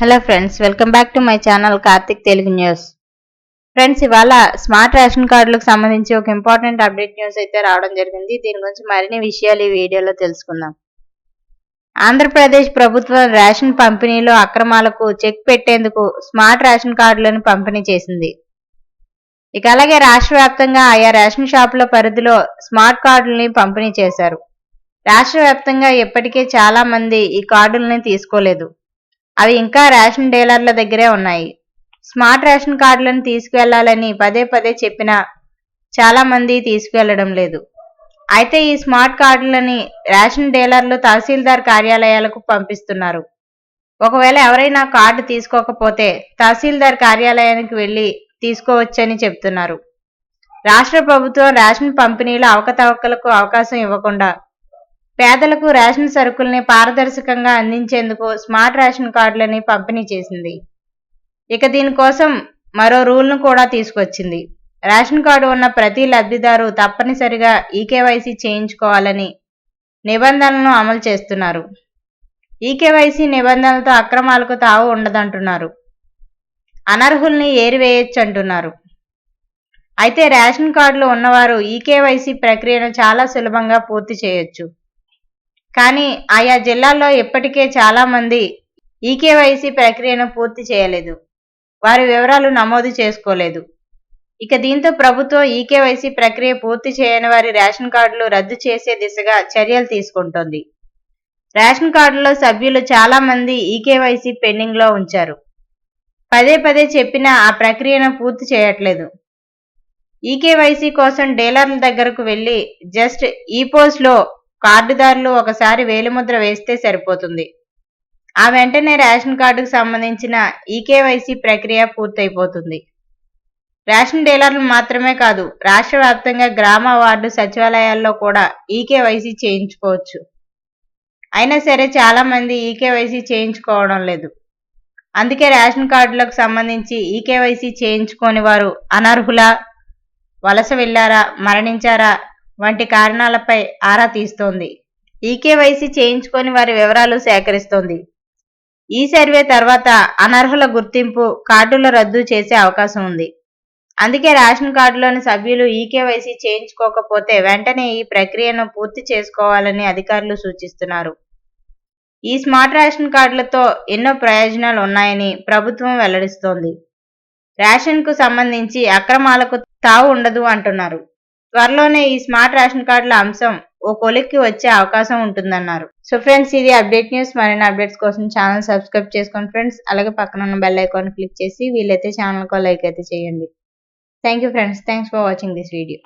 Hello friends welcome back to my channel Karthik Telugu news friends ఇవాళ smart ration కార్డులకు సంబంధించి ఒక important update news అయితే రావడం జరిగింది. దీని గురించి మరిన్ని విషయాలు ఈ వీడియోలో తెలుసుకుందాం. ఆంధ్రప్రదేశ్ ప్రభుత్వం రేషన్ పంపిణీలో అక్రమాలకు చెక్ పెట్టేందుకు స్మార్ట్ రేషన్ కార్డులను పంపిణీ చేసింది. ఇక అలాగే రాష్ట్ర వ్యాప్తంగా ఆయా రేషన్ షాపుల పరిధిలో స్మార్ట్ కార్డుల్ని పంపిణీ చేశారు. రాష్ట్ర వ్యాప్తంగా ఇప్పటికే చాలా మంది ఈ కార్డుల్ని తీసుకోలేదు. అవి ఇంకా రేషన్ డీలర్ల దగ్గరే ఉన్నాయి. స్మార్ట్ రేషన్ కార్డులను తీసుకువెళ్ళాలని పదే పదే చెప్పినా చాలా మంది తీసుకువెళ్ళడం లేదు. అయితే ఈ స్మార్ట్ కార్డులని రేషన్ డీలర్లు తహసీల్దార్ కార్యాలయాలకు పంపిస్తున్నారు. ఒకవేళ ఎవరైనా కార్డు తీసుకోకపోతే తహసీల్దార్ కార్యాలయానికి వెళ్ళి తీసుకోవచ్చని చెప్తున్నారు రాష్ట్ర ప్రభుత్వం రేషన్ పంపిణీలో అవకతవకలకు అవకాశం ఇవ్వకుండా పేదలకు రేషన్ సరుకుల్ని పారదర్శకంగా అందించేందుకు స్మార్ట్ రేషన్ కార్డులని పంపిణీ చేసింది. ఇక దీనికోసం మరో రూల్ను కూడా తీసుకొచ్చింది. రేషన్ కార్డు ఉన్న ప్రతి లబ్ధిదారు తప్పనిసరిగా ఈకేవైసీ చేయించుకోవాలని నిబంధనలను అమలు చేస్తున్నారు. ఈకేవైసీ నిబంధనలతో అక్రమాలకు తావు ఉండదంటున్నారు. అనర్హుల్ని ఏరివేయొచ్చు అంటున్నారు అయితే రేషన్ కార్డులు ఉన్నవారు ఈకేవైసీ ప్రక్రియను చాలా సులభంగా పూర్తి చేయొచ్చు. కానీ ఆయా జిల్లాల్లో ఇప్పటికే చాలామంది ఈకేవైసీ ప్రక్రియను పూర్తి చేయలేదు. వారి వివరాలు నమోదు చేసుకోలేదు. ఇక దీంతో ప్రభుత్వం ఈకేవైసీ ప్రక్రియ పూర్తి చేయని వారి రేషన్ కార్డులు రద్దు చేసే దిశగా చర్యలు తీసుకుంటోంది. రేషన్ కార్డులో సభ్యులు చాలా మంది ఈకేవైసీ పెండింగ్లో ఉంచారు. పదే పదే చెప్పినా ఆ ప్రక్రియను పూర్తి చేయట్లేదు. ఈకేవైసీ కోసం డీలర్ల దగ్గరకు వెళ్ళి జస్ట్ ఈ కార్డుదారులు ఒకసారి వేలిముద్ర వేస్తే సరిపోతుంది. ఆ వెంటనే రేషన్ కార్డుకు సంబంధించిన ఈకేవైసీ ప్రక్రియ పూర్తయిపోతుంది. రేషన్ డీలర్లు మాత్రమే కాదు రాష్ట్ర వ్యాప్తంగా గ్రామ వార్డు సచివాలయాల్లో కూడా ఈకేవైసీ చేయించుకోవచ్చు. అయినా సరే చాలా మంది ఈకేవైసీ చేయించుకోవడం లేదు. అందుకే రేషన్ కార్డులకు సంబంధించి ఈకేవైసీ చేయించుకోని వారు అనర్హుల వలస వెళ్ళారా మరణించారా వంటి కారణాలపై ఆరా తీస్తోంది. ఈకేవైసీ చేయించుకొని వారి వివరాలు సేకరిస్తోంది. ఈ సర్వే తర్వాత అనర్హుల గుర్తింపు కార్డుల రద్దు చేసే అవకాశం ఉంది. అందుకే రేషన్ కార్డులోని సభ్యులు ఈకేవైసీ చేయించుకోకపోతే వెంటనే ఈ ప్రక్రియను పూర్తి చేసుకోవాలని అధికారులు సూచిస్తున్నారు. ఈ స్మార్ట్ రేషన్ కార్డులతో ఎన్నో ప్రయోజనాలు ఉన్నాయని ప్రభుత్వం వెల్లడిస్తోంది. రేషన్కు సంబంధించి అక్రమాలకు తావు ఉండదు అంటున్నారు. త్వరలోనే ఈ స్మార్ట్ రేషన్ కార్డుల అంశం ఓ కొలిక్కి వచ్చే అవకాశం ఉంటుందన్నారు. సో ఫ్రెండ్స్ ఇది అప్డేట్ న్యూస్. మరిన్ని అప్డేట్స్ కోసం ఛానల్ సబ్స్క్రైబ్ చేసుకోండి ఫ్రెండ్స్. అలాగే పక్కన ఉన్న బెల్ ఐకాన్ క్లిక్ చేసి వీలైతే ఛానల్కో లైక్ అయితే చేయండి. Thank you friends. Thanks for watching this video.